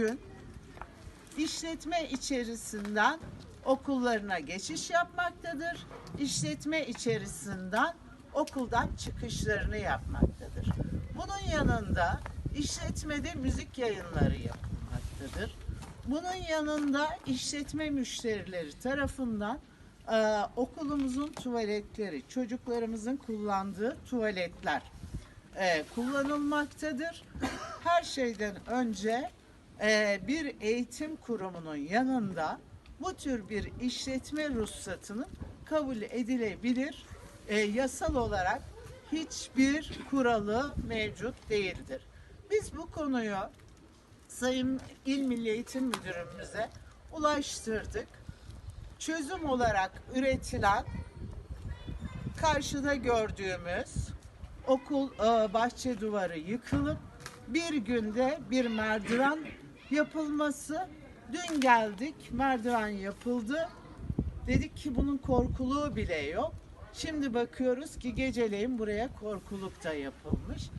gün işletme içerisinden okullarına geçiş yapmaktadır. İşletme içerisinden okuldan çıkışlarını yapmaktadır. Bunun yanında işletmede müzik yayınları yapılmaktadır. Bunun yanında işletme müşterileri tarafından e, okulumuzun tuvaletleri, çocuklarımızın kullandığı tuvaletler e, kullanılmaktadır. Her şeyden önce e, bir eğitim kurumunun yanında bu tür bir işletme ruhsatının kabul edilebilir e, yasal olarak hiçbir kuralı mevcut değildir. Biz bu konuyu Sayın İl Milli Eğitim Müdürümüze ulaştırdık. Çözüm olarak üretilen karşıda gördüğümüz okul e, bahçe duvarı yıkılıp bir günde bir merdiven yapılması. Dün geldik merdiven yapıldı. Dedik ki bunun korkuluğu bile yok. Şimdi bakıyoruz ki geceleyin buraya korkuluk da yapılmış.